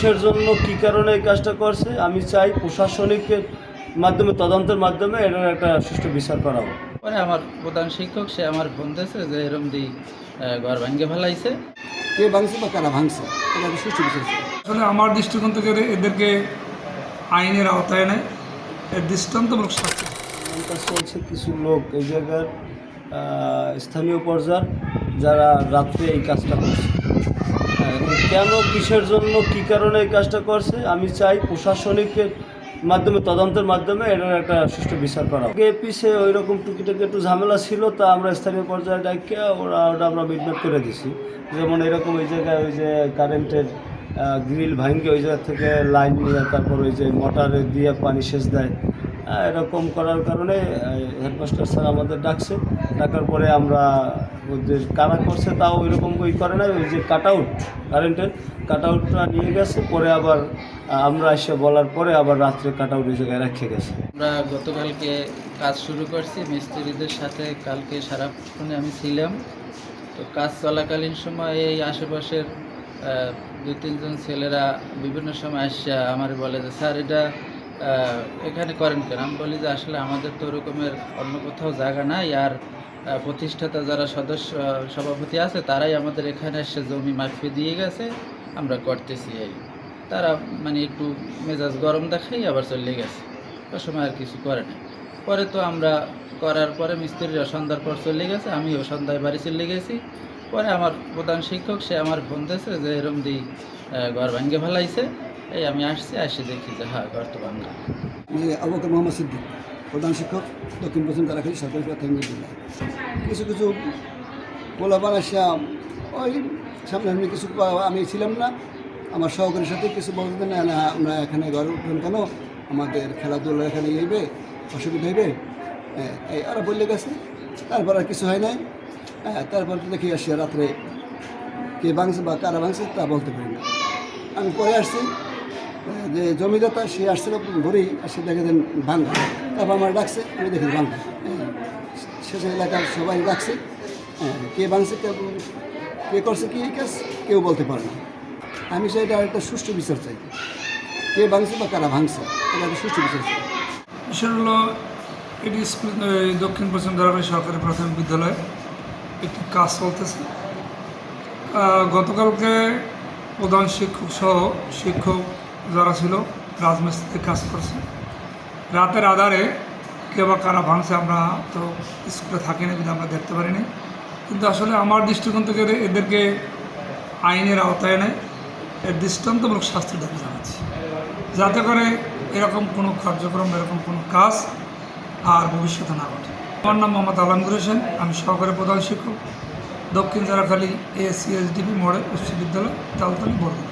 কিসের জন্য কি কারণে এই কাজটা করছে? আমি চাই প্রশাসনিকের মাধ্যমে তদন্তের মাধ্যমে এটার একটা সুষ্ঠু বিচার করা হোক। পরে আমার প্রধান শিক্ষক সে আমার ফোন দিয়েছে যে এরম দি ঘর ভাঙ্গে ফেলাইছে। কে ভাঙছে বা কারা ভাঙছে? এটা সুষ্ঠু ছিল। আসলে আমার দৃষ্টিকোণ থেকে এদেরকে আইনের আওতায় নেয় এর দৃষ্টান্তমূলক শাস্তি। আমার কাছে হচ্ছে কিছু লোক এই জায়গার স্থানীয় পর্যায়ের যারা রাত্রে এই কাজটা করছে। কেন, কিসের জন্য, কি কারণে এই কাজটা করছে? আমি চাই প্রশাসনিকের মাধ্যমে, তদন্তের মাধ্যমে এটার একটা সুষ্ঠু বিচার করা পিছিয়ে ওই রকম টুকিটাকি একটু ঝামেলা ছিল, তা আমরা স্থানীয় পর্যায়ে ডাকে ওরা ওটা আমরা মিটমেট করে দিছি। যেমন এরকম ওই জায়গায় ওই যে কারেন্টের গ্রিল ভাঙ্গে ওই জায়গা থেকে লাইন নিয়ে তারপর ওই যে মোটরে দিয়ে পানি সেচ দেয়। এরকম করার কারণে হেডমাস্টার স্যার আমাদের ডাকছে। ডাকার পরে আমরা ওদের কারা করছে তাও ওই রকম ওই করে না, ওই যে কাট আউট কারেন্টের কাট আউটটা নিয়ে গেছে, পরে আবার আমরা এসে বলার পরে আবার রাত্রে কাট আউট ওই জায়গায় রেখে গেছে। আমরা গতকালকে কাজ শুরু করছি, মিস্ত্রিদের সাথে কালকে সারাক্ষণে আমি ছিলাম। তো কাজ চলাকালীন সময় এই আশেপাশের দুই তিনজন ছেলেরা বিভিন্ন সময় আসছে আমার বলে যে, স্যার, এটা এখানে করেন কেন? আমি বলি যে, আসলে আমাদের তো ওরকমের অন্য কোথাও জায়গা নাই, আর প্রতিষ্ঠাতা যারা সদস্য সভাপতি আছে, তারাই আমাদের এখানে এসে জমি মাফি দিয়ে গেছে, আমরা করতেছি এই। তারা মানে একটু মেজাজ গরম দেখাই আবার চলে গেছে। ও সময় আর কিছু করে নাই। পরে তো আমরা করার পরে মিস্ত্রিরা সন্ধ্যার পর চলে গেছে, আমিও সন্ধ্যায় বাড়ি চলে গেছি। পরে আমার প্রধান শিক্ষক, সে আমার ফোন দিয়েছে যে, এরম দি ঘর ভাঙ্গে ফেলাইছে। এই আমি আসছি, আসি দেখি যে হ্যাঁ ঘর তো ভাঙ্গা আবু মোহাম্মদ সিদ্দিক। প্রধান শিক্ষক দক্ষিণ পশ্চিম কারাখালী সরকারি প্রাথমিক বিদ্যালয়। কিছু কিছু পোলা বানাসিয়া ওই সামনে কিছু আমি ছিলাম না। আমার সহকারীর সাথে কিছু বলতে না না আমরা এখানে ঘরে উঠবেন কেন? আমাদের খেলাধুলা এখানে ইয়েবে অসুবিধা হইবে? হ্যাঁ, এই বললে গেছে। তারপর আর কিছু হয় নাই। হ্যাঁ তারপর দেখি আসি রাত্রে কে ভাঙছে বা কারা ভাঙছে তা বলতে পারি না। আমি পরে আসছি। যে জমিদাতা সে আসছিল ঘুরেই আসে দেখে দেন ভাঙ্গা তারপর আমার ডাকছে আমি দেখি ভাঙ্গা হ্যাঁ, শেষ এলাকার সবাই ডাকছে। হ্যাঁ, কে ভাঙছে কে কে করছে কি এই কাজ কেউ বলতে পারে না। আমি এটা একটা সুষ্ঠু বিচার চাই। কে ভাঙছে বা কারা ভাঙছে এটা একটা সুষ্ঠু বিচার চাই। বিষয় হলো এটি স্কুল দক্ষিণ পশ্চিম ধারাবাহিক সরকারি প্রাথমিক বিদ্যালয়ে। একটি কাজ চলতেছে। গতকালকে প্রধান শিক্ষক সহ শিক্ষক যারা ছিল রাজমিস্ত্রিতে কাজ করছে। রাতের আধারে কে বা কারা ভাঙছে আমরা তো স্কুলে থাকি না, কিন্তু আমরা দেখতে পারিনি। কিন্তু আসলে আমার দৃষ্টিকোণ থেকে এদেরকে আইনের আওতায় নেয় এর দৃষ্টান্তমূলক শাস্তির দাবি জানাচ্ছি। যাতে করে এরকম কোনো কার্যক্রম, এরকম কোনো কাজ আর ভবিষ্যতে না ঘটে। আমার নাম মোহাম্মদ আলমগুর হোসেন, আমি সহকারী প্রধান শিক্ষক, দক্ষিণ জারাখালী এসিএসডিপি মডেল উচ্চ বিদ্যালয়, তালতলি, বরগুনা।